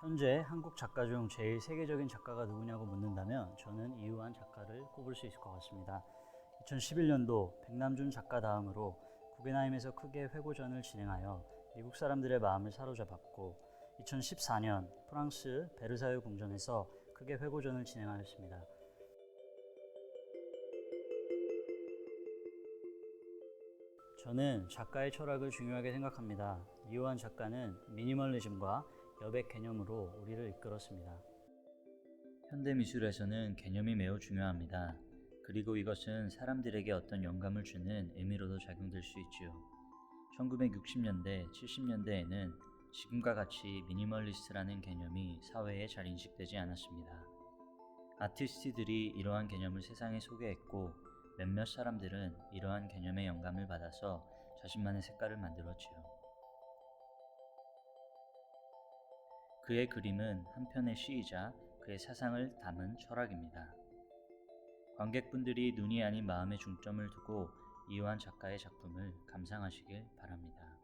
현재 한국 작가 중 제일 세계적인 작가가 누구냐고 묻는다면 저는 이유한 작가를 꼽을 수 있을 것 같습니다. 2011년도 백남준 작가 다음으로 구겐하임에서 크게 회고전을 진행하여 미국 사람들의 마음을 사로잡았고 2014년 프랑스 베르사유 궁전에서 크게 회고전을 진행하였습니다. 저는 작가의 철학을 중요하게 생각합니다. 이호한 작가는 미니멀리즘과 여백 개념으로 우리를 이끌었습니다. 현대 미술에서는 개념이 매우 중요합니다. 그리고 이것은 사람들에게 어떤 영감을 주는 의미로도 작용될 수 있지요. 1960년대, 70년대에는 지금과 같이 미니멀리스트라는 개념이 사회에 잘 인식되지 않았습니다. 아티스트들이 이러한 개념을 세상에 소개했고 몇몇 사람들은 이러한 개념의 영감을 받아서 자신만의 색깔을 만들었지요. 그의 그림은 한편의 시이자 그의 사상을 담은 철학입니다. 관객분들이 눈이 아닌 마음에 중점을 두고 이완 작가의 작품을 감상하시길 바랍니다.